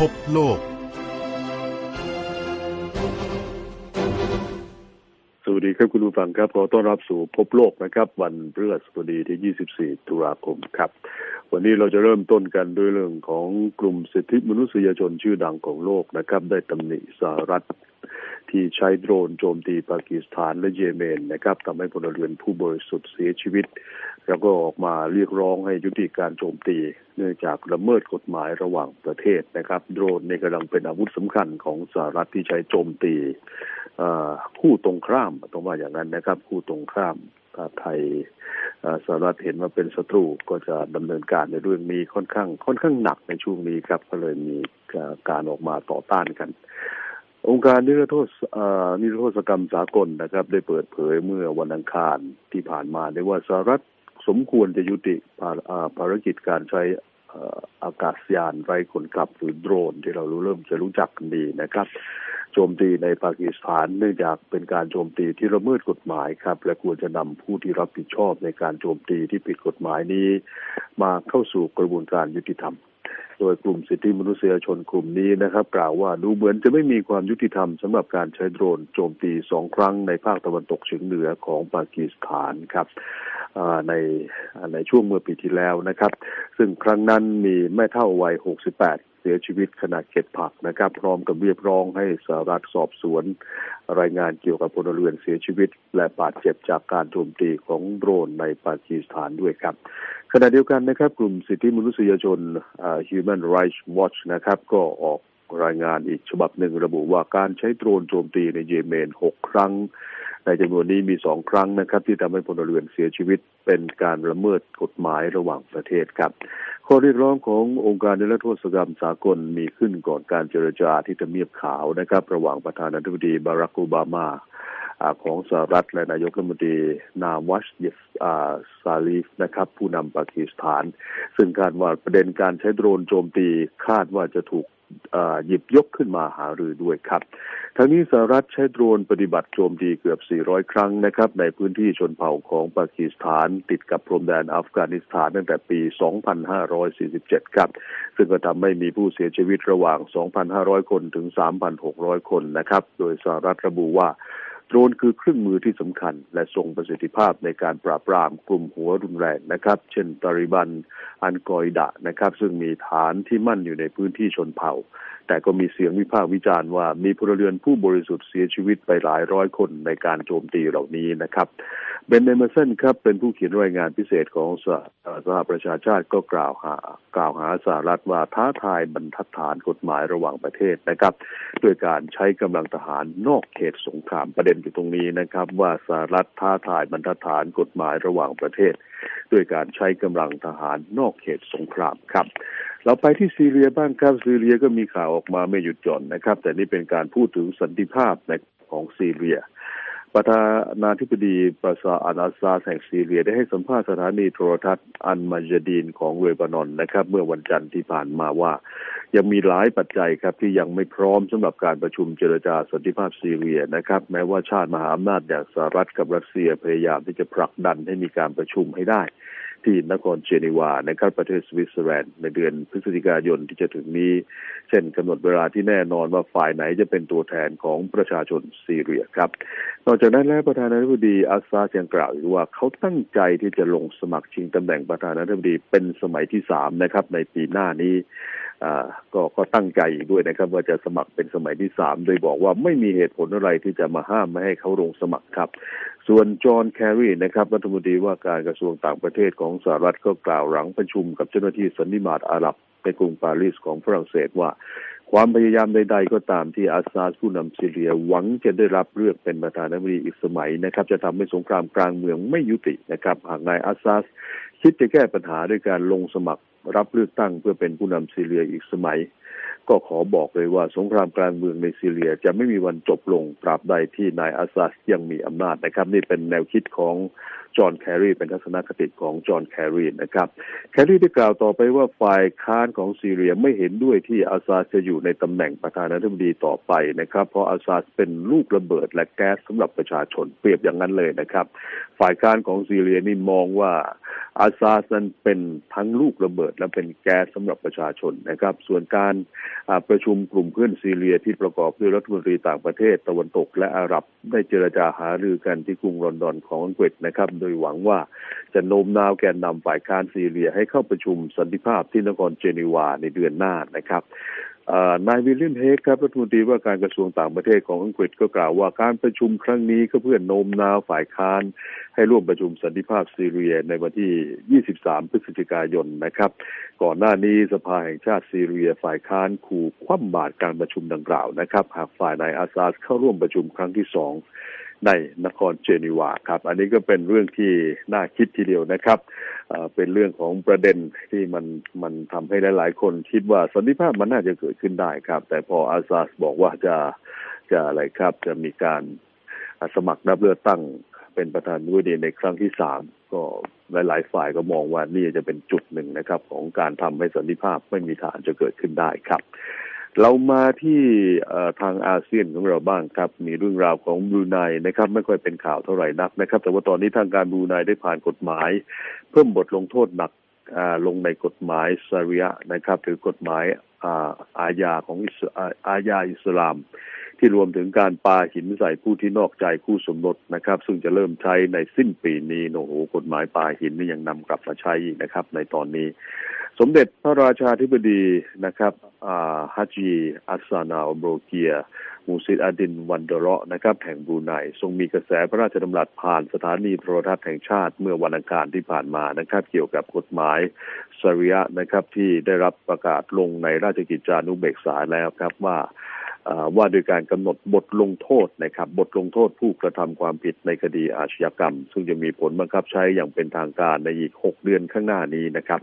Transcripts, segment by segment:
พบโลก สวัสดีครับคุณผู้ฟังครับขอต้อนรับสู่พบโลกนะครับ วันพฤหัสบดีที่ 24 ตุลาคมครับ วันนี้เราจะเริ่มต้นกันด้วยเรื่องของกลุ่มสิทธิมนุษยชนชื่อดังของโลกนะครับ ได้ตำหนิสหรัฐ ที่ใช้โดรนโจมตีปากีสถานและเยเมนนะครับทำให้พลเรือนผู้บริสุทธิ์เสียชีวิต แล้วก็ออกมาเรียกร้องให้ยุติการโจมตี เนื่องจากละเมิดกฎหมายระหว่างประเทศนะครับ โดรนในกำลังเป็นอาวุธสำคัญของสหรัฐที่ใช้โจมตีคู่ตรงข้ามต้องว่าอย่างนั้นนะครับ คู่ตรงข้ามถ้าไทยสหรัฐเห็นว่าเป็นศัตรูก็จะดำเนินการในเรื่องนี้ค่อนข้าง ค่อนข้างหนักในช่วงนี้ครับ ก็เลยมีการออกมาต่อต้านกัน องค์การนิรโทษนิรโทษกรรมสากลนะครับ ได้เปิดเผยเมื่อวันอังคารที่ผ่านมาได้ว่าสหรัฐสมควรจะยุติภารอ่ารกิจการใช้อากาศยานไร้คนขับหรือโดรน ที่เรารู้เริ่มจะรู้จักกันดีนะครับ โจมตีในปากีสถานเนื่องจากเป็นการโจมตีที่ละเมิดกฎหมายครับ และควรจะนำผู้ที่รับผิดชอบในการโจมตีที่ผิดกฎหมายนี้ มาเข้าสู่กระบวนการยุติธรรม โดยกลุ่มสิทธิมนุษยชนกลุ่มนี้นะครับกล่าวว่าดูเหมือนจะไม่มีความยุติธรรมสำหรับการใช้โดรนโจมตีสองครั้งในภาคตะวันตกเฉียงเหนือของปากีสถานครับในในช่วงเมื่อปีที่แล้วนะครับ ซึ่งครั้งนั้นมีแม่เท่าวัย 68เสียชีวิตขณะเก็บผักนะครับ พร้อมกับเรียกร้องให้สหรัฐสอบสวน รายงานเกี่ยวกับพลเรือนเสียชีวิต และบาดเจ็บจากการโจมตีของโดรนในปากีสถานด้วยครับ ขณะเดียวกันนะครับ กลุ่มสิทธิมนุษยชน Human Rights Watch นะครับ ก็ออกรายงานอีกฉบับหนึ่งระบุว่าการใช้โดรนโจมตีในเยเมน 6 ครั้ง ในจำนวนนี้มีสองครั้งนะครับ ที่ทำให้พลเรือนเสียชีวิตเป็นการละเมิดกฎหมายระหว่างประเทศครับ ข้อเรียกร้องขององค์การนิรโทษกรรมสากลมีขึ้นก่อนการเจรจาที่ทำเนียบขาวนะครับ ระหว่างประธานาธิบดีบารักโอบามาอของสหรัฐและนายกรัฐมนตรีนาวัชเยฟอ่าซาลีฟนะครับ ผู้นำปากีสถาน ซึ่งคาดว่าประเด็นการใช้โดรนโจมตีคาดว่าจะถูก หยิบยกขึ้นมาหารือด้วยครับทั้งนี้สหรัฐใช้โดรนปฏิบัติโจมตีเกือบ 400 ครั้งนะครับ ในพื้นที่ชนเผ่าของปากีสถาน ติดกับพรมแดนอัฟกานิสถานตั้งแต่ปี 2547 ครับ ซึ่งก็ทำให้มีผู้เสียชีวิตระหว่าง 2,500 คนถึง 3,600 คนนะครับ โดยสหรัฐระบุว่า โดรนคือเครื่องมือที่สำคัญ และทรงประสิทธิภาพในการปราบปรามกลุ่มหัวรุนแรงนะครับ เช่นตาริบัน อันกออิดะนะครับ ซึ่งมีฐานที่มั่นอยู่ในพื้นที่ชนเผ่าแต่ก็มีเสียงวิพากษ์วิจารณ์ว่ามีพลเรือนผู้บริสุทธิ์เสียชีวิตไปหลายร้อยคนในการโจมตีเหล่านี้นะครับเบนเนเมอร์สันครับเป็นผู้เขียนรายงานพิเศษของสหสหประชาชาติก็กล่าวหากล่าวหาสหรัฐว่าท้าทายบรรทัดฐานกฎหมายระหว่างประเทศนะครับด้วยการใช้กำลังทหารนอกเขตสงครามประเด็นอยู่ตรงนี้นะครับว่าสหรัฐท้าทายบรรทัดฐานกฎหมายระหว่างประเทศ ด้วยการใช้กำลังทหารนอกเขตสงครามครับ เราไปที่ซีเรียบ้างครับซีเรียก็มีข่าวออกมาไม่หยุดหย่อนนะครับ แต่นี่เป็นการพูดถึงสันติภาพในของซีเรีย ประธานาธิบดีปราซาอานาซาแห่งซีเรียได้ให้สัมภาษณ์สถานีโทรทัศน์อันมาจดีนของเลบานอนนะครับ เมื่อวันจันทร์ที่ผ่านมาว่า ยังมีหลายปัจจัยครับที่ยังไม่พร้อมสำหรับการประชุมเจรจาสันติภาพซีเรียนะครับ แม้ว่าชาติมหาอำนาจอย่างสหรัฐกับรัสเซียพยายามที่จะผลักดันให้มีการประชุมให้ได้ ที่นครเจนีวานะครับประเทศสวิตเซอร์แลนด์ในเดือนพฤศจิกายนที่จะถึงนี้ เช่นกำหนดเวลาที่แน่นอนว่าฝ่ายไหนจะเป็นตัวแทนของประชาชนซีเรียครับ นอกจากนั้นแล้วประธานาธิบดีอาซาดยังกล่าวอีกว่าเขาตั้งใจที่จะลงสมัครชิงตำแหน่งประธานาธิบดีเป็นสมัยที่สามนะครับในปีหน้านี้ก็ก็ตั้งใจอีกด้วยนะครับ ว่าจะสมัครเป็นสมัยที่สามโดยบอกว่าไม่มีเหตุผลอะไรที่จะมาห้ามไม่ให้เขาลงสมัครครับ ส่วนจอห์นแครีนะครับรัฐมนตรีว่าการกระทรวงต่างประเทศของสหรัฐก็กล่าวหลังประชุมกับเจ้าหน้าที่สันนิบาตอาหรับในกรุงปารีสของฝรั่งเศสว่า ความพยายามใด ๆ ก็ตามที่อาซาสผู้นำซีเรียหวังจะได้รับเลือกเป็นประธานาธิบดีอีกสมัยนะครับ จะทำให้สงครามกลางเมืองไม่ยุตินะครับหากนายอาซาสคิดจะแก้ปัญหาด้วยการลงสมัครรับเลือกตั้งเพื่อเป็นผู้นำซีเรียอีกสมัย ก็ขอบอกเลยว่าสงครามกลางเมืองในซีเรียจะไม่มีวันจบลงตราบใดที่นายอาซาดยังมีอำนาจนะครับ นี่เป็นแนวคิดของจอห์นแครีเป็นทัศนคติของจอห์นแครีนะครับ แครีได้กล่าวต่อไปว่าฝ่ายค้านของซีเรียไม่เห็นด้วยที่อาซาดจะอยู่ในตำแหน่งประธานาธิบดีต่อไปนะครับ เพราะอาซาดเป็นลูกระเบิดและแก๊สสำหรับประชาชนเปรียบอย่างนั้นเลยนะครับ ฝ่ายค้านของซีเรียนี่มองว่าอาซาดนั้นเป็นทั้งลูกระเบิดและเป็นแก๊สสำหรับประชาชนนะครับ ส่วนการประชุมกลุ่มเพื่อนซีเรียที่ประกอบด้วยรัฐมนตรีต่างประเทศตะวันตกและอาหรับได้เจรจาหารือกันที่กรุงลอนดอนของอังกฤษนะครับ โดยหวังว่าจะโน้มน้าวแกนนำฝ่ายค้านซีเรียให้เข้าประชุมสันติภาพที่นครเจนีวาในเดือนหน้านะครับ นายวิลเลียมเฮกครับรัฐมนตรีว่าการกระทรวงต่างประเทศของอังกฤษก็กล่าวว่าการประชุมครั้งนี้ก็เพื่อโน้มน้าวฝ่ายค้าน ให้ร่วมประชุมสันติภาพซีเรียในวันที่ 23 พฤศจิกายนนะครับ ก่อนหน้านี้สภาแห่งชาติซีเรียฝ่ายค้านขู่คว่ำบาตรการประชุมดังกล่าวนะครับ หากฝ่ายนายอาซาดเข้าร่วมประชุมครั้งที่สอง ในนครเจนีวาครับ อันนี้ก็เป็นเรื่องที่น่าคิดทีเดียวนะครับ เป็นเรื่องของประเด็นที่มันมันทำให้หลาย ๆ คนคิดว่าสันติภาพมันน่าจะเกิดขึ้นได้ครับ แต่พออาซาสบอกว่าจะจะอะไรครับ จะมีการสมัครรับเลือกตั้งเป็นประธานาธิในครั้งที่สามก็หลาย ๆ ฝ่ายก็มองว่านี่จะเป็นจุดหนึ่งนะครับ ของการทำให้สันติภาพไม่มีทางจะเกิดขึ้นได้ครับ เรามาที่ทางอาเซียนของเราบ้างครับ มีเรื่องราวของบรูไนนะครับ ไม่ค่อยเป็นข่าวเท่าไหร่นักนะครับ แต่ว่าตอนนี้ทางการบรูไนได้ผ่านกฎหมาย เพิ่มบทลงโทษหนักลงในกฎหมายซาริยะนะครับหรือกฎหมายอาญาของอาญาอิสลาม ที่รวมถึงการปาหินใส่ผู้ที่นอกใจคู่สมรสนะครับ ซึ่งจะเริ่มใช้ในสิ้นปีนี้โอ้โหกฎหมายปาหินนี่ยังนำกลับมาใช้อีกนะครับ ในตอนนี้ สมเด็จพระราชาธิบดีนะครับอาฮัจจีอัสซานาอัลโบรเกียมูซิดอาดินวันเดร์นะครับแห่งบรูไนทรงมีกระแสพระราชดำรัสผ่านสถานีโทรทัศน์แห่งชาติเมื่อวันอังคารที่ผ่านมานะครับ เกี่ยวกับกฎหมายสริยะนะครับที่ได้รับประกาศลงในราชกิจจานุเบกษาแล้วครับว่า ว่าโดยการกำหนดบทลงโทษนะครับ บทลงโทษผู้กระทำความผิดในคดีอาชญากรรม ซึ่งจะมีผลบังคับใช้อย่างเป็นทางการในอีก 6 เดือนข้างหน้านี้นะครับ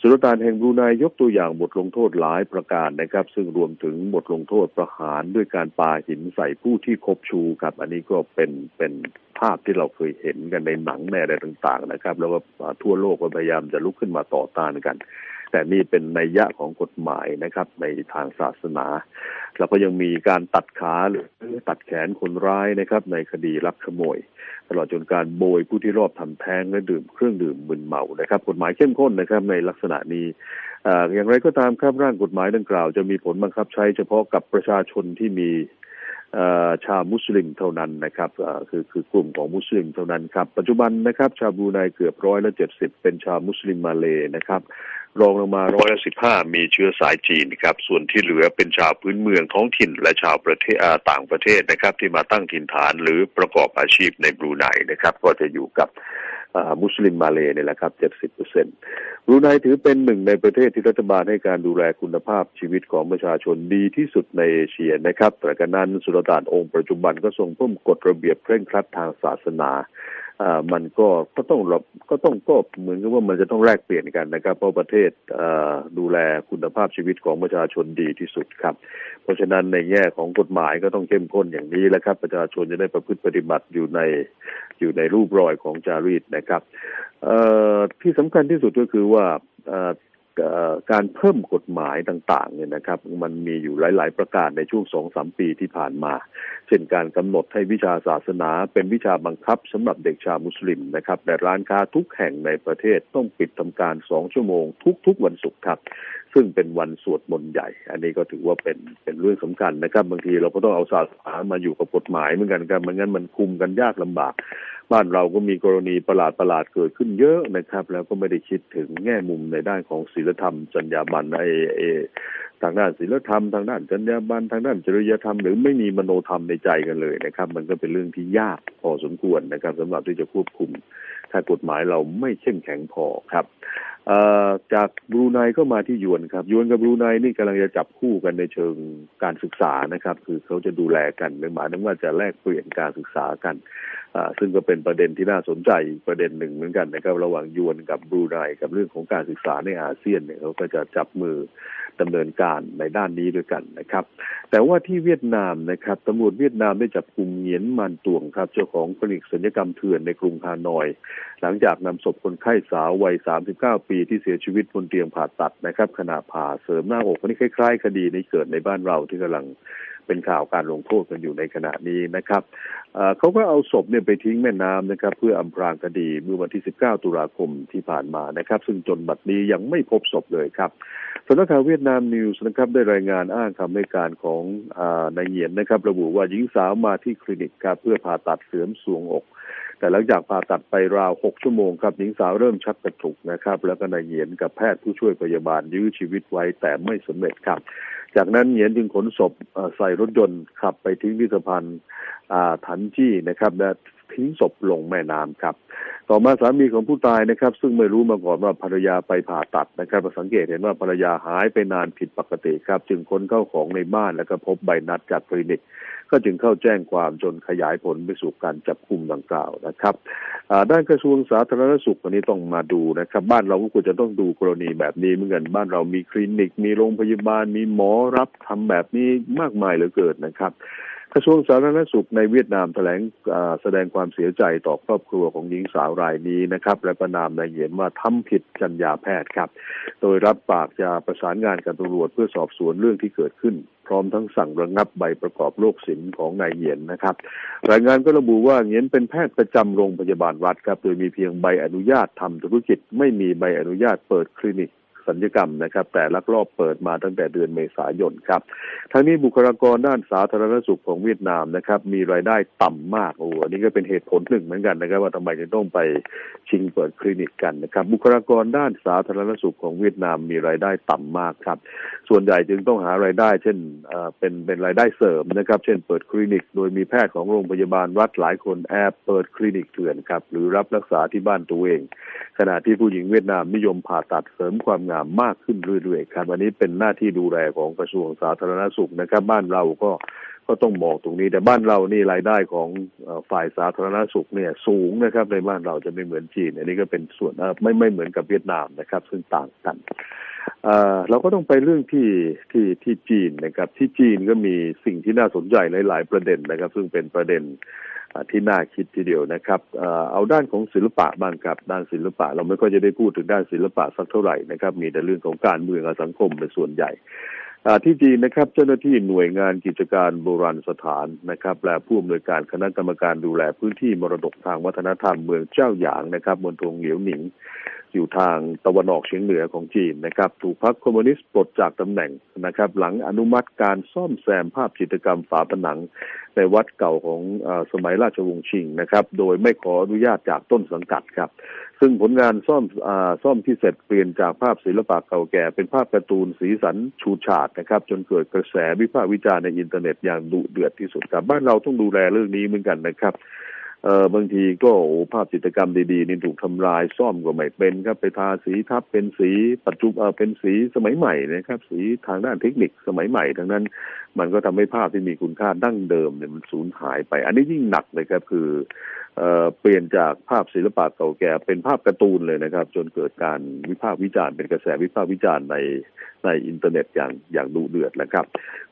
สุลต่านแห่งบรูไนยกตัวอย่างบทลงโทษหลายประการนะครับ ซึ่งรวมถึงบทลงโทษประหารด้วยการปาหินใส่ผู้ที่คบชูครับ อันนี้ก็เป็นเป็นภาพที่เราเคยเห็นกันในหนังในอะไรต่าง ๆ นะครับ แล้วก็ทั่วโลกก็พยายามจะลุกขึ้นมาต่อต้านกัน แต่นี่เป็นนัยยะของกฎหมายนะครับ ในทางศาสนา แล้วก็ยังมีการตัดขาหรือตัดแขนคนร้ายนะครับ ในคดีลักขโมย ตลอดจนการโบยผู้ที่รอบทำแท้งและดื่มเครื่องดื่มมึนเมานะครับ กฎหมายเข้มข้นนะครับในลักษณะนี้อย่างไรก็ตามครับร่างกฎหมายดังกล่าว จะมีผลบังคับใช้เฉพาะกับประชาชนที่มี ชาวมุสลิมเท่านั้นนะครับคือคือกลุ่มของมุสลิมเท่านั้นครับ ปัจจุบันนะครับ ชาวบูไนเกือบร้อยละเจ็ดสิบเป็นชาวมุสลิมมาเลยนะครับ รองลงมาร้อยละสิบห้ามีเชื้อสายจีนครับ ส่วนที่เหลือเป็นชาวพื้นเมืองท้องถิ่น และชาวประเทศอาต่างประเทศนะครับ ที่มาตั้งถิ่นฐานหรือประกอบอาชีพในบูไนนะครับ ก็จะอยู่กับ มุสลิมมาเลย์เนี่ยแหละครับเจ็ดสิบเปอร์เซ็นต์บรูไนถือเป็นหนึ่งในประเทศที่รัฐบาลให้การดูแลคุณภาพชีวิตของประชาชนดีที่สุดในเอเชียนะครับแต่กันนั้นสุลต่านองค์ปัจจุบันก็ทรงเพิ่มกฎระเบียบเคร่งครัดทางศาสนา อ่ามันก็ก็ต้องรบก็ต้องก็เหมือนกับว่ามันจะต้องแลกเปลี่ยนกันนะครับ เพราะประเทศอ่าดูแลคุณภาพชีวิตของประชาชนดีที่สุดครับ เพราะฉะนั้นในแง่ของกฎหมายก็ต้องเข้มข้นอย่างนี้แหละครับ ประชาชนจะได้ประพฤติปฏิบัติอยู่ในอยู่ในรูปรอยของจารีตนะครับเอ่อที่สำคัญที่สุดก็คือว่าอ่อเอ่อ การเพิ่มกฎหมายต่างๆเนี่ยนะครับ มันมีอยู่หลาย ๆ ประการในช่วงสองสามปีที่ผ่านมา เช่นการกำหนดให้วิชาศาสนา เป็นวิชาบังคับสำหรับเด็กชาวมุสลิมนะครับแต่ร้านค้าทุกแห่งในประเทศต้องปิดทำการสองชั่วโมง ทุก ๆ วันศุกร์ครับ ซึ่งเป็นวันสวดมนต์ใหญ่ อันนี้ก็ถือว่าเป็นเป็นเรื่องสำคัญนะครับ บางทีเราก็ต้องเอาศาสนามาอยู่กับกฎหมายเหมือนกันครับไม่งั้นมันคุมกันยากลำบาก บ้านเราก็มีกรณีประหลาดประหลาดเกิดขึ้นเยอะนะครับ แล้วก็ไม่ได้คิดถึงแง่มุมในด้านของศีลธรรมจรรยาบรรณไอไอ้ทางด้านศีลธรรมทางด้านจรรยาบรรณทางด้านจริยธรรม หรือไม่มีมโนธรรมในใจกันเลยนะครับ มันก็เป็นเรื่องที่ยากพอสมควรนะครับสำหรับที่จะควบคุม ถ้ากฎหมายเราไม่เข้มแข็งพอครับจากบรูไนก็มาที่ยวนครับยวนกับบรูไนนี่กำลังจะจับคู่กันในเชิงการศึกษานะครับ คือเขาจะดูแลกันหมายถึงว่าจะแลกเปลี่ยนการศึกษากันซึ่งก็เป็นประเด็นที่น่าสนใจประเด็นหนึ่งเหมือนกันนะครับ ระหว่างยวนกับบรูไนกับเรื่องของการศึกษาในอาเซียนเนี่ยเขาก็จะจับมือดำเนินการในด้านนี้ด้วยกันนะครับ แต่ว่าที่เวียดนามนะครับตำรวจเวียดนามได้จับกลุ่มเหงียนมันตวงครับ เจ้าของคลินิกศัลยกรรมเถื่อนในกรุงฮานอย หลังจากนำศพคนไข้สาววัย 39 ปีที่เสียชีวิตบนเตียงผ่าตัดนะครับ ขณะผ่าเสริมหน้าอกอันนี้คล้ายๆ คดีนี้เกิดในบ้านเราที่กำลังเป็นข่าวการลงโทษกันอยู่ในขณะนี้นะครับเขาก็เอาศพเนี่ยไปทิ้งแม่น้ำนะครับ เพื่ออำพรางคดีเมื่อวันที่ 19 ตุลาคมที่ผ่านมานะครับ ซึ่งจนบัดนี้ยังไม่พบศพเลยครับสำนักข่าวเวียดนามนิวส์นะครับได้รายงานอ้างคำให้การของอนายเหยียนนะครับ ระบุว่าหญิงสาวมาที่คลินิกครับเพื่อผ่าตัดเสริมสวงอก แต่หลังจากผ่าตัดไปราว6ชั่วโมงครับหญิงสาวเริ่มชักกระตุกนะครับ แล้วก็นายเหยียนกับแพทย์ผู้ช่วยพยาบาลยื้อชีวิตไว้แต่ไม่สำเร็จครับ จากนั้นเหยียนจึงขนศพใส่รถยนต์ขับไปทิ้งที่สะพานถันจี้นะครับและทิ้งศพลงแม่น้ำครับ ต่อมาสามีของผู้ตายนะครับ ซึ่งไม่รู้มาก่อนว่าภรรยาไปผ่าตัดนะครับสังเกตเห็นว่าภรรยาหายไปนานผิดปกติครับ จึงค้นเข้าของในบ้านแล้วก็พบใบนัดจากคลินิก ก็จึงเข้าแจ้งความจนขยายผลไปสู่การจับกุมดังกล่าวนะครับด้านกระทรวงสาธารณสุขวันนี้ต้องมาดูนะครับ บ้านเราก็ควรจะต้องดูกรณีแบบนี้เหมือนกันบ้านเรามีคลินิก มีโรงพยาบาล มีหมอรับทำแบบนี้มากมายเหลือเกินนะครับ กระทรวงสาธารณสุขในเวียดนามแถลงแสดงความเสียใจต่อครอบครัวของหญิงสาวรายนี้นะครับ และประนามนายเหยียนว่าทำผิดจรรยาแพทย์ครับ โดยรับปากจะประสานงานกับตำรวจเพื่อสอบสวนเรื่องที่เกิดขึ้น พร้อมทั้งสั่งระงับใบประกอบโรคศิลป์ของนายเหยียนนะครับ รายงานก็ระบุว่าเหงียนเป็นแพทย์ประจำโรงพยาบาลรัฐครับโดยมีเพียงใบอนุญาตทำธุรกิจ ไม่มีใบอนุญาตเปิดคลินิก สัญญกรรมนะครับ แต่ลักลอบเปิดมาตั้งแต่เดือนเมษายนครับทั้งนี้บุคลากรด้านสาธารณสุขของเวียดนามนะครับ มีรายได้ต่ำมากโอ้อันนี้ก็เป็นเหตุผลหนึ่งเหมือนกันนะครับ ว่าทำไมจึงต้องไปชิงเปิดคลินิกกันนะครับ บุคลากรด้านสาธารณสุขของเวียดนามมีรายได้ต่ำมากครับ ส่วนใหญ่จึงต้องหารายได้ เช่นเอ่อเป็นเป็นรายได้เสริมนะครับ เช่น เปิดคลินิก โดยมีแพทย์ของโรงพยาบาลรัฐหลายคนแอบเปิดคลินิกเถื่อนครับหรือรับรักษาที่บ้านตัวเอง ขณะที่ผู้หญิงเวียดนามนิยมผ่าตัดเสริมความงามมากขึ้นเรื่อยๆครับอันนี้เป็นหน้าที่ดูแลของกระทรวงสาธารณสุขนะครับ บ้านเราก็ก็ต้องมองตรงนี้แต่บ้านเรานี่รายได้ของฝ่ายสาธารณสุขเนี่ยสูงนะครับ ในบ้านเราจะไม่เหมือนจีน อันนี้ก็เป็นส่วนไม่ไม่เหมือนกับเวียดนามนะครับ ซึ่งต่างกันเราก็ต้องไปเรื่องที่ที่ที่จีนนะครับ ที่จีนก็มีสิ่งที่น่าสนใจหลาย ๆ ประเด็นนะครับ ซึ่งเป็นประเด็น ที่น่าคิดทีเดียวนะครับเอาด้านของศิลปะบ้างครับด้านศิลปะ เราไม่ค่อยจะได้พูดถึงด้านศิลปะสักเท่าไหร่นะครับมีแต่เรื่องของการเมืองกับสังคมเป็นส่วนใหญ่ที่จีนนะครับเจ้าหน้าที่หน่วยงานกิจการโบราณสถานนะครับและผู้อำนวยการคณะกรรมการดูแลพื้นที่มรดกทางวัฒนธรรมเมืองเจ้าหยางนะครับมณฑลเหลียวหนิง อยู่ทางตะวันออกเฉียงเหนือของจีนนะครับ ถูกพรรคคอมมิวนิสต์ปลดจากตำแหน่งนะครับ หลังอนุมัติการซ่อมแซมภาพจิตรกรรมฝาผนัง ในวัดเก่าของอสมัยราชวงศ์ชิงนะครับ โดยไม่ขออนุญาตจากต้นสังกัดครับ ซึ่งผลงานซ่อมอาซ่อมที่เสร็จเปลี่ยนจากภาพศิลปะเก่าแก่ เป็นภาพการ์ตูนสีสันฉูดฉาดนะครับ จนเกิดกระแสวิพากษ์วิจารณ์ในอินเทอร์เน็ตอย่างดุเดือดที่สุดครับ บ้านเราต้องดูแลเรื่องนี้เหมือนกันนะครับ เออบางทีก็โอ้ภาพจิตรกรรมดีๆนี่ถูกทำลายซ่อมก็ไม่เป็นครับไปทาสีทับเป็นสีปัจจุบันเป็นสีสมัยใหม่นะครับ สีทางด้านเทคนิคสมัยใหม่ทั้งนั้น มันก็ทำให้ภาพที่มีคุณค่าดั้งเดิมเนี่ยมันสูญหายไป อันนี้ยิ่งหนักเลยครับคือเออเปลี่ยนจากภาพศิลปะเก่าแก่เป็นภาพการ์ตูนเลยนะครับ จนเกิดการวิพากษ์วิจารณ์เป็นกระแสวิพากษ์วิจารณ์ใน ในอินเทอร์เน็ตอย่างอย่างดุเดือดนะครับ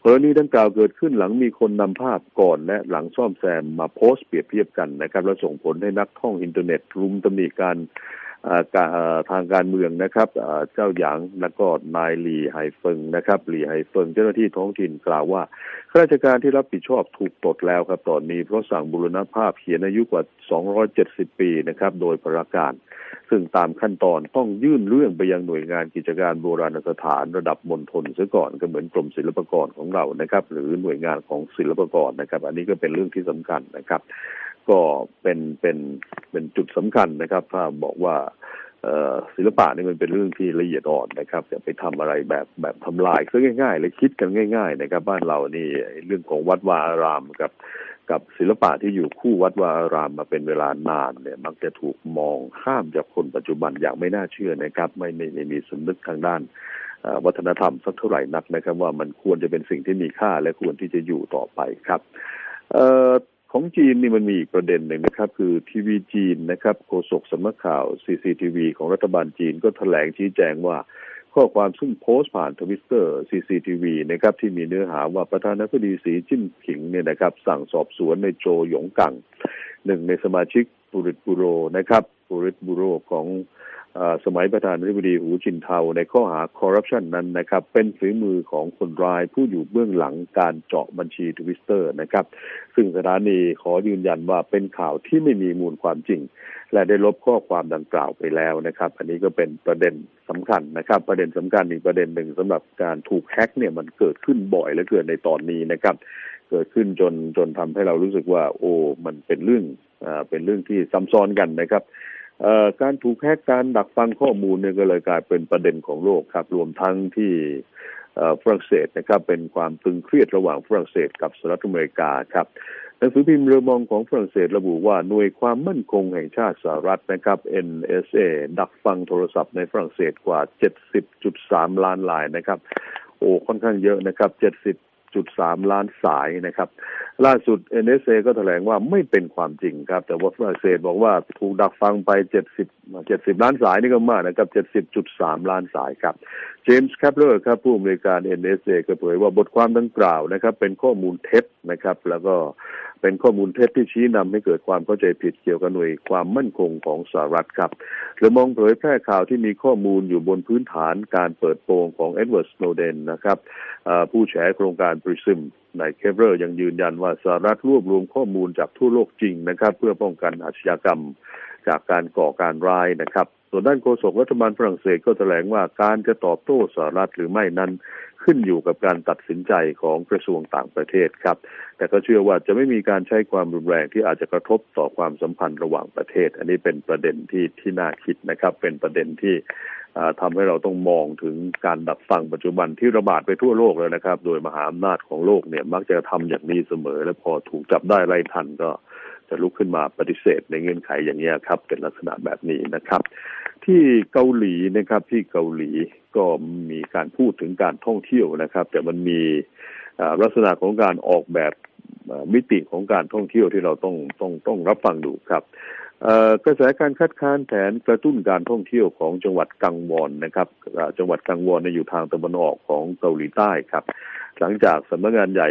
กรณีดังกล่าวเกิดขึ้นหลังมีคนนำภาพก่อนและหลังซ่อมแซมมาโพสต์เปรียบเทียบกันนะครับ และส่งผลให้นักท่องอินเทอร์เน็ตรุมตำหนิการ ทางการเมืองนะครับเจ้าหยางและก็นายหลี่ไฮเฟิงนะครับหลี่ไฮเฟิงเจ้าหน้าที่ท้องถิ่นกล่าวว่าข้าราชการที่รับผิดชอบถูกปลดแล้วครับตอนนี้เพราะสั่งบูรณภาพเขียนอายุกว่า 270 ปีนะครับโดยพระการ ซึ่งตามขั้นตอนต้องยื่นเรื่องไปยังหน่วยงานกิจการโบราณสถานระดับมณฑลเสียก่อนก็เหมือนกรมศิลปากรของเรานะครับ หรือหน่วยงานของศิลปากรนะครับ อันนี้ก็เป็นเรื่องที่สำคัญนะครับ ก็เป็นเป็นเป็นจุดสำคัญนะครับ ถ้าบอกว่าศิลปะนี่มันเป็นเรื่องที่ละเอียดอ่อนนะครับอย่าไปทำอะไรแบบแบบทำลายซะง่ายๆเลยคิดกันง่าย ๆ นะครับ บ้านเรานี่เรื่องของวัดวาอารามกับกับศิลปะที่อยู่คู่วัดวาอารามมาเป็นเวลานานเนี่ย มักจะถูกมองข้ามจากคนปัจจุบันอย่างไม่น่าเชื่อนะครับ ไม่ไม่ไม่มีสำนึกทางด้านวัฒนธรรมสักเท่าไหร่นักนะครับ ว่ามันควรจะเป็นสิ่งที่มีค่าและควรที่จะอยู่ต่อไปครับ เอ่อ ของจีนนี่มันมีอีกประเด็นหนึ่งนะครับ คือทีวีจีนนะครับโฆษกสำนักข่าว CCTV ของรัฐบาลจีนก็แถลงชี้แจงว่า ข้อความซึ่งโพสต์ผ่านทวิตเตอร์ CCTV นะครับที่มีเนื้อหาว่าประธานาธิบดีสีจิ้นผิงเนี่ยนะครับสั่งสอบสวนในโจหยงกังหนึ่งในสมาชิกบุริตบุโรนะครับ บูริตบูโรของอสมัยประธานาธิบดีหูจินเทาในข้อหาคอร์รัปชันนั้นนะครับ เป็นฝีมือของคนร้ายผู้อยู่เบื้องหลังการเจาะบัญชีทวิตเตอร์นะครับ ซึ่งสถานีขอยืนยันว่าเป็นข่าวที่ไม่มีมูลความจริง และได้ลบข้อความดังกล่าวไปแล้วนะครับ อันนี้ก็เป็นประเด็นสำคัญนะครับ ประเด็นสำคัญอีกประเด็นหนึ่งสำหรับการถูกแฮ็กเนี่ยมันเกิดขึ้นบ่อยเหลือเกินในตอนนี้นะครับ เกิดขึ้นจนจนทำให้เรารู้สึกว่า โอ้มันเป็นเรื่องอ่าเป็นเรื่องที่ซ้ำซ้อนกันนะครับ การถูกแฮกการดักฟังข้อมูลเนี่ยก็เลยกลายเป็นประเด็นของโลกครับ รวมทั้งที่ฝรั่งเศสนะครับเป็นความตึงเครียดระหว่างฝรั่งเศสกับสหรัฐอเมริกาครับหนังสือพิมพ์เรือมองของฝรั่งเศสระบุว่าหน่วยความมั่นคงแห่งชาติสหรัฐนะครับ NSA ดักฟังโทรศัพท์ในฝรั่งเศสกว่า 70.3 ล้านลายนะครับ โอ้ค่อนข้างเยอะนะครับ 70.3 ล้านสายนะครับ ล่าสุด NSA ก็แถลงว่าไม่เป็นความจริงครับ แต่ว่าฝรั่งเศสบอกว่าถูกดักฟังไป 70 70ล้านสายนี่ก็มากนะครับ70.3ล้านสายครับ เจมส์แคปเลอร์ครับผู้อำนวยการ NSA ก็เผยว่าบทความดังกล่าวนะครับ เป็นข้อมูลเท็จนะครับ แล้วก็เป็นข้อมูลเท็จที่ชี้นำให้เกิดความเข้าใจผิดเกี่ยวกับหน่วยความมั่นคงของสหรัฐครับหรือมองเผยแพร่ข่าวที่มีข้อมูลอยู่บนพื้นฐานการเปิดโปงของเอ็ดเวิร์ดสโนเดนนะครับผู้แฉโครงการปริซึมนายเคเบอร์ยังยืนยันว่าสหรัฐรวบรวมข้อมูลจากทั่วโลกจริงนะครับ เพื่อป้องกันอาชญากรรม จากการก่อการร้ายนะครับ ส่วนด้านโฆษกรัฐบาลฝรั่งเศสก็แถลงว่าการจะตอบโต้สหรัฐหรือไม่นั้น ขึ้นอยู่กับการตัดสินใจของกระทรวงต่างประเทศครับ แต่ก็เชื่อว่าจะไม่มีการใช้ความรุนแรงที่อาจจะกระทบต่อความสัมพันธ์ระหว่างประเทศ อันนี้เป็นประเด็นที่ที่น่าคิดนะครับ เป็นประเด็นที่อ่าทำให้เราต้องมองถึงการดักฟังปัจจุบันที่ระบาดไปทั่วโลกเลยนะครับ โดยมหาอำนาจของโลกเนี่ยมักจะทำอย่างนี้เสมอ และพอถูกจับได้ไล่ทันก็ จะลุกขึ้นมาปฏิเสธในเงื่อนไขอย่างนี้ครับ เป็นลักษณะแบบนี้นะครับ ที่เกาหลีนะครับที่เกาหลีก็มีการพูดถึงการท่องเที่ยวนะครับ แต่มันมีลักษณะของการออกแบบมิติของการท่องเที่ยวที่เราต้องต้องต้องรับฟังดูครับกระแสการคัดค้านแผนกระตุ้นการท่องเที่ยวของจังหวัดกังวอนนะครับ จังหวัดกังวอนอยู่ทางตะวันออกของเกาหลีใต้ครับ หลังจากสำนักงานใหญ่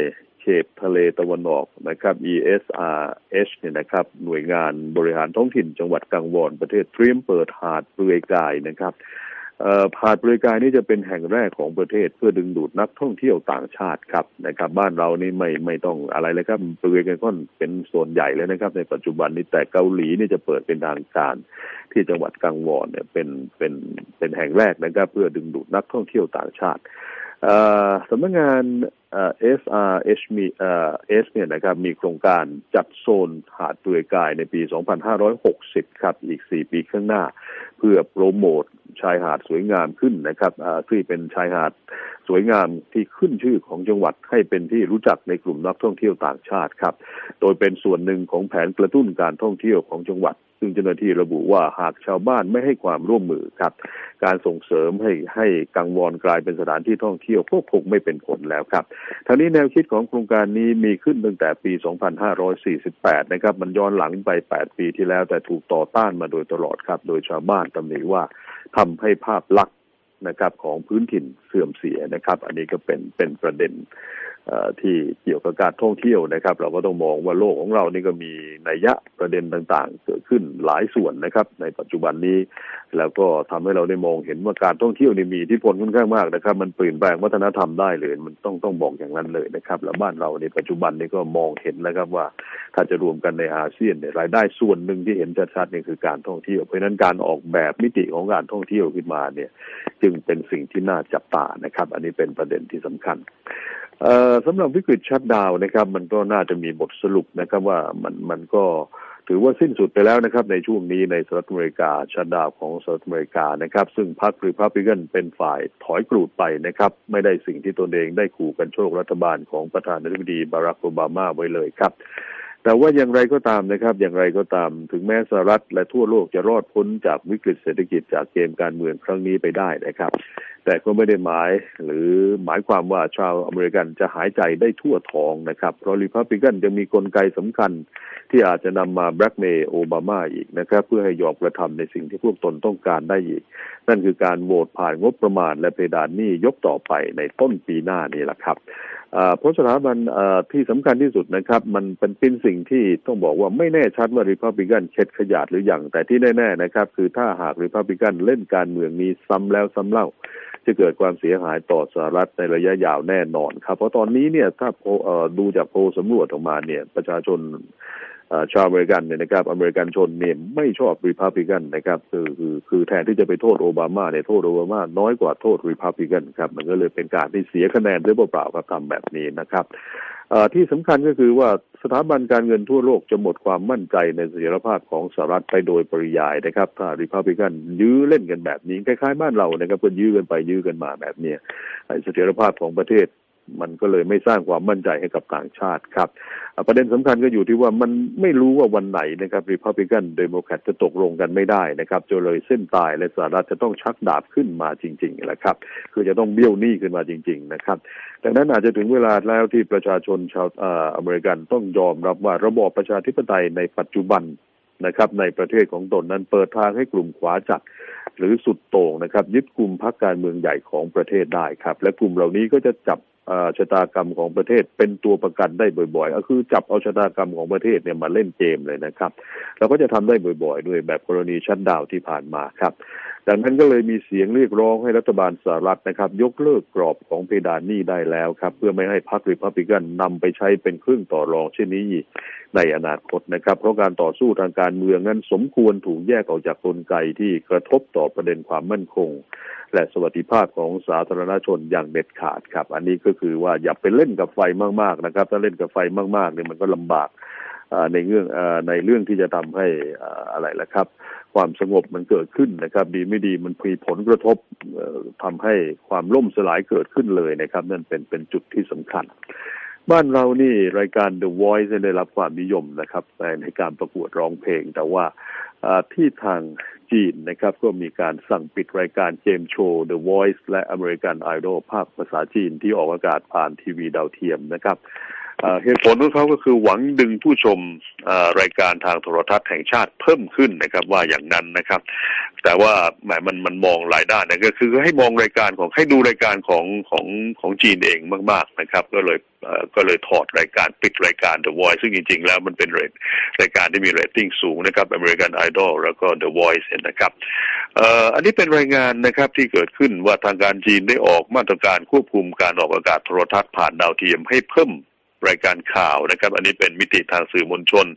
เขตทะเลตะวันออกนะครับ ESRH เนี่ยนะครับ หน่วยงานบริหารท้องถิ่นจังหวัดกังวอนประเทศเตรียมเปิดหาดเปลือยกายนะครับหาดเปลือยกายนี่จะเป็นแห่งแรกของประเทศเพื่อดึงดูดนักท่องเที่ยวต่างชาติครับนะครับ บ้านเรานี่ไม่ไม่ต้องอะไรเลยครับเปลือยกันก็เป็นส่วนใหญ่เลยนะครับ ในปัจจุบันนี้แต่เกาหลีนี่จะเปิดเป็นทางการที่จังหวัดกังวอนเนี่ยเป็นเป็นเป็นแห่งแรกนะครับ เพื่อดึงดูดนักท่องเที่ยวต่างชาติสำนักงาน เอ่อ SRH มีเอ่อ S เนี่ยนะครับมีโครงการจัดโซนหาดเปลือยกายในปี 2560 ครับ อีก 4 ปีข้างหน้า เพื่อโปรโมท ชายหาดสวยงามขึ้นนะครับที่เป็นชายหาดสวยงามที่ขึ้นชื่อของจังหวัดให้เป็นที่รู้จักในกลุ่มนักท่องเที่ยวต่างชาติครับ โดยเป็นส่วนหนึ่งของแผนกระตุ้นการท่องเที่ยวของจังหวัด ซึ่งเจ้าหน้าที่ระบุว่าหากชาวบ้านไม่ให้ความร่วมมือครับ การส่งเสริมให้ให้กังวอนกลายเป็นสถานที่ท่องเที่ยวก็คงไม่เป็นผลแล้วครับทั้งนี้แนวคิดของโครงการนี้มีขึ้นตั้งแต่ปี 2548 นะครับ มันย้อนหลังไป 8 ปีที่แล้วแต่ถูกต่อต้านมาโดยตลอดครับ โดยชาวบ้านตำหนิว่าททำให้ภาพลักษณ์นะครับของพื้นถิ่นเสื่อมเสียนะครับ อันนี้ก็เป็นเป็นประเด็น ที่เกี่ยวกับการท่องเที่ยวนะครับ เราก็ต้องมองว่าโลกของเรานี่ก็มีนัยยะประเด็นต่างๆ เกิดขึ้นหลายส่วนนะครับ ในปัจจุบันนี้ แล้วก็ทำให้เราได้มองเห็นว่าการท่องเที่ยวนี่มีทธิพลค่อนข้างมากนะครับ มันเปลี่ยนแปลงวัฒนธรรมได้เลย มันต้องต้องบอกอย่างนั้นเลยนะครับแล้วบ้านเราในปัจจุบันนี้ก็มองเห็นแล้วครับว่า ถ้าจะรวมกันในอาเซียนเนี่ยรายได้ส่วนหนึ่งที่เห็นชัดๆนี่คือการท่องเที่ยวเพราะฉะนั้นการออกแบบมิติของการท่องเที่ยวขึ้นมาเนี่ย จึงเป็นสิ่งที่น่าจับตานะครับ อันนี้เป็นประเด็นที่สำคัญ สำหรับวิกฤตชัดดาวนะครับ มันก็น่าจะมีบทสรุปนะครับว่ามันมันก็ถือว่าสิ้นสุดไปแล้วนะครับ ในช่วงนี้ในสหรัฐอเมริกาชัดดาวของสหรัฐอเมริกานะครับ ซึ่งพรรครีพับลิกันเป็นฝ่ายถอยกรูดไปนะครับ ไม่ได้สิ่งที่ตนเองได้ขู่กันโชครัฐบาลของประธานาธิบดีบารักโอบามาไว้เลยครับแต่ว่าอย่างไรก็ตามนะครับ อย่างไรก็ตาม ถึงแม้สหรัฐและทั่วโลกจะรอดพ้นจากวิกฤตเศรษฐกิจจากเกมการเมืองครั้งนี้ไปได้นะครับแต่ก็ไม่ได้หมายหรือหมายความว่าชาวอเมริกันจะหายใจได้ทั่วท้องนะครับ เพราะริพับลิกันยังมีกลไกสำคัญที่อาจจะนำมาแบล็กเมย์โอบามาอีกนะครับ เพื่อให้ยอมกระทำในสิ่งที่พวกตนต้องการได้อีก นั่นคือการโหวตผ่านงบประมาณและเพดานหนี้ยกต่อไปในต้นปีหน้านี่แหละครับเพราะสถาบันที่สำคัญที่สุดนะครับ มันเป็นเป็นสิ่งที่ต้องบอกว่าไม่แน่ชัดว่าริพับลิกันเช็ดขยาดหรืออย่างแต่ที่แน่ ๆนะครับ คือถ้าหากริพับลิกันเล่นการเมืองนี้ซ้ำแล้วซ้ำเล่า จะเกิดความเสียหายต่อสหรัฐในระยะยาวแน่นอนครับ เพราะตอนนี้เนี่ยถ้าดูจากโพลสำรวจออกมาเนี่ยประชาชนชาวอเมริกันเนี่ยนะครับอเมริกันชนเนี่ยไม่ชอบริพับลิกันนะครับคือคือคือแทนที่จะไปโทษโอบามาเนี่ยโทษโอบามาน้อยกว่าโทษริพับลิกันครับมันก็เลยเป็นการที่เสียคะแนนด้วยเปล่าๆครับทำแบบนี้นะครับ ที่สำคัญก็คือว่าสถาบันการเงินทั่วโลกจะหมดความมั่นใจในเสถียรภาพของสหรัฐไปโดยปริยายนะครับ ถ้าริพับลิกันยื้อเล่นกันแบบนี้คล้ายๆบ้านเรานะครับก็ยื้อกันไปยื้อกันมาแบบนี้เสถียรภาพของประเทศ มันก็เลยไม่สร้างความมั่นใจให้กับต่างชาติครับ ประเด็นสำคัญก็อยู่ที่ว่ามันไม่รู้ว่าวันไหนนะครับริพับลิกันเดโมแครตจะตกลงกันไม่ได้นะครับจะเลยเส้นตายและสหรัฐจะต้องชักดาบขึ้นมาจริงๆแหละครับ คือจะต้องเบี้ยวหนี้ขึ้นมาจริง ๆ นะครับดังนั้นอาจจะถึงเวลาแล้วที่ประชาชนชาวอเมริกันต้องยอมรับว่าระบอบประชาธิปไตยในปัจจุบันนะครับในประเทศของตนนั้นเปิดทางให้กลุ่มขวาจัดหรือสุดโต่งนะครับ ยึดกลุ่มพรรคการเมืองใหญ่ของประเทศได้ครับ และกลุ่มเหล่านี้ก็จะจับ ชะตากรรมของประเทศเป็นตัวประกันได้บ่อยๆ ก็คือจับเอาชะตากรรมของประเทศเนี่ยมาเล่นเกมเลยนะครับเราก็จะทำได้บ่อยๆ ด้วยแบบกรณีชัดดาวที่ผ่านมาครับ ดังนั้นก็เลยมีเสียงเรียกร้องให้รัฐบาลสหรัฐนะครับ ยกเลิกกรอบของเพดานหนี้ได้แล้วครับ เพื่อไม่ให้พรรคริพับลิกันนำไปใช้เป็นเครื่องต่อรองเช่นนี้ในอนาคตนะครับ เพราะการต่อสู้ทางการเมืองนั้นสมควรถูกแยกออกจากกลไกที่กระทบต่อประเด็นความมั่นคง และสวัสดิภาพของสาธารณชนอย่างเด็ดขาดครับ อันนี้ก็คือว่าอย่าไปเล่นกับไฟมากๆนะครับ ถ้าเล่นกับไฟมากๆเนี่ยมันก็ลำบากในเรื่องในเรื่องที่จะทำให้อะไรล่ะครับ ความสงบมันเกิดขึ้นนะครับ ดีไม่ดีมันมีผลกระทบทำให้ความล่มสลายเกิดขึ้นเลยนะครับ นั่นเป็นเป็นจุดที่สำคัญ บ้านเรานี่รายการ The Voice ได้รับความนิยมนะครับในการประกวดร้องเพลง แต่ว่าที่ทาง จีนนะครับ ก็มีการสั่งปิดรายการเกมโชว์ The Voice และ American Idol ภาคภาษาจีนที่ออกอากาศผ่านทีวีดาวเทียมนะครับเหตุผลของเขาก็คือหวังดึงผู้ชมรายการทางโทรทัศน์แห่งชาติเพิ่มขึ้นนะครับ ว่าอย่างนั้นนะครับ แต่ว่าหมายมันมันมองหลายด้านนะก็คือให้มองรายการของให้ดูรายการของของของจีนเองมาก ๆนะครับ ก็เลย ก็เลยถอดรายการปิดรายการ The Voice ซึ่งจริง ๆ แล้วมันเป็นรายการที่มีเรตติ้งสูงนะครับ American Idol แล้วก็ The Voice นะครับอันนี้เป็นรายงานนะครับที่เกิดขึ้นว่าทางการจีนได้ออกมาตรการควบคุมการออกอากาศโทรทัศน์ผ่านดาวเทียมให้เพิ่มรายการข่าวนะครับ อันนี้เป็นมิติทางสื่อมวลชน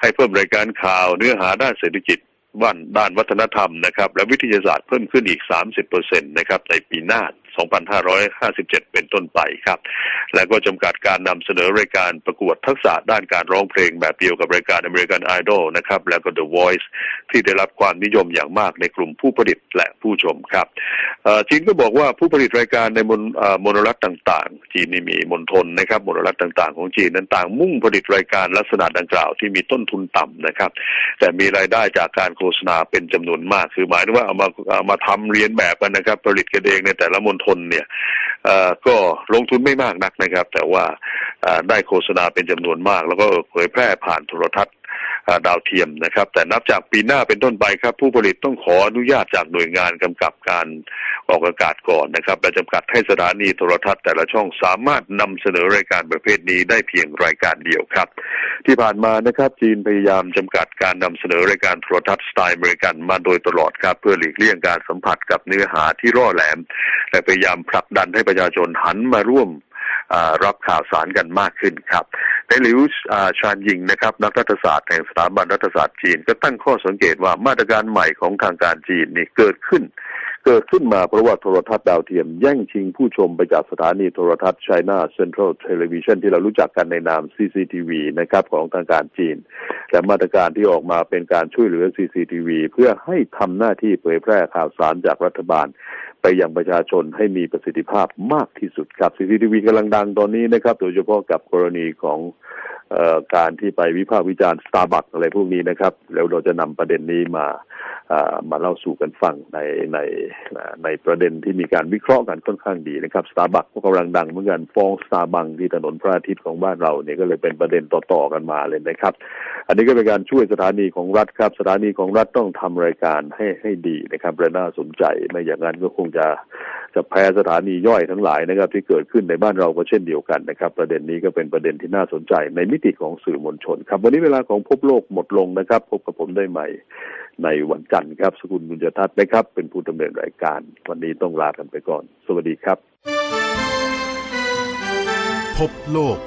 ให้เพิ่มรายการข่าวเนื้อหาด้านเศรษฐกิจด้านด้านวัฒนธรรมนะครับ และวิทยาศาสตร์เพิ่มขึ้นอีก 30%นะครับในปีหน้า 2557 เป็นต้นไปครับ และก็จำกัดการนำเสนอรายการประกวดทักษะด้านการร้องเพลงแบบเดียวกับรายการ American Idol นะครับ แล้วก็ The Voice ที่ได้รับความนิยมอย่างมากในกลุ่มผู้ผลิตและผู้ชมครับจีนก็บอกว่าผู้ผลิตรายการในมณมณรัฐต่างๆ จีนนี่มีมณฑลนะครับมณรัฐต่างๆ ของจีนนั้นต่างมุ่งผลิตรายการลักษณะดังกล่าวที่มีต้นทุนต่ำนะครับ แต่มีรายได้จากการโฆษณาเป็นจำนวนมาก คือหมายถึงว่าเอามาเอามาทำเรียนแบบกันนะครับ ผลิตกันเองในแต่ละมณฑลเนี่ยก็ลงทุนไม่มากนักนะครับ แต่ว่าได้โฆษณาเป็นจำนวนมาก แล้วก็เผยแพร่ผ่านโทรทัศน์ ดาวเทียมนะครับ แต่นับจากปีหน้าเป็นต้นไปครับ ผู้ผลิตต้องขออนุญาตจากหน่วยงานกำกับการออกอากาศก่อนนะครับและจำกัดให้สถานีโทรทัศน์แต่ละช่องสามารถนำเสนอรายการประเภทนี้ได้เพียงรายการเดียวครับ ที่ผ่านมานะครับ จีนพยายามจำกัดการนำเสนอรายการโทรทัศน์สไตล์อเมริกันมาโดยตลอดครับ เพื่อหลีกเลี่ยงการสัมผัสกับเนื้อหาที่ร่อแหลม และพยายามผลักดันให้ประชาชนหันมาร่วมรับข่าวสารกันมากขึ้นครับ ในหลิวชานยิงนะครับนักรัฐศาสตร์แห่งสถาบันรัฐศาสตร์จีน ก็ตั้งข้อสังเกตว่ามาตรการใหม่ของทางการจีนนี่เกิดขึ้น เกิดขึ้นมาเพราะว่าโทรทัศน์ดาวเทียมแย่งชิงผู้ชมไปจากสถานีโทรทัศน์ China Central Television ที่เรารู้จักกันในนาม CCTV นะครับของทางการจีน และมาตรการที่ออกมาเป็นการช่วยเหลือ CCTV เพื่อให้ทำหน้าที่เผยแพร่ข่าวสารจากรัฐบาล ไปยังประชาชนให้มีประสิทธิภาพมากที่สุดครับ CCTV กำลังดังตอนนี้นะครับ โดยเฉพาะกับกรณีของออการที่ไปวิพากษ์วิจารณ์สตาร์บัคอะไรพวกนี้นะครับ แล้วเราจะนำประเด็นนี้มามาเล่าสู่กันฟังในในในประเด็นที่มีการวิเคราะห์กันค่อนข้างดีนะครับสตาร์บัคก็กำลังดังเหมือนกันฟ้องสตาร์บัคที่ถนนพระอาทิตย์ของบ้านเราเนี่ยก็เลยเป็นประเด็นต่อๆกันมาเลยนะครับ อันนี้ก็เป็นการช่วยสถานีของรัฐครับ สถานีของรัฐต้องทำรายการให้ให้ดีนะครับและน่าสนใจไม่อย่างนั้นก็คงจะจะแพ้สถานีย่อยทั้งหลายนะครับ ที่เกิดขึ้นในบ้านเราก็เช่นเดียวกันนะครับ ประเด็นนี้ก็เป็นประเด็นที่น่าสนใจในมิติของสื่อมวลชนครับ วันนี้เวลาของพบโลกหมดลงนะครับ พบกับผมได้ใหม่ในวันจันทร์ครับสกุลบุญยทัศน์นะครับ เป็นผู้ดำเนินรรายการ วันนี้ต้องลากันไปก่อน สวัสดีครับ พบโลก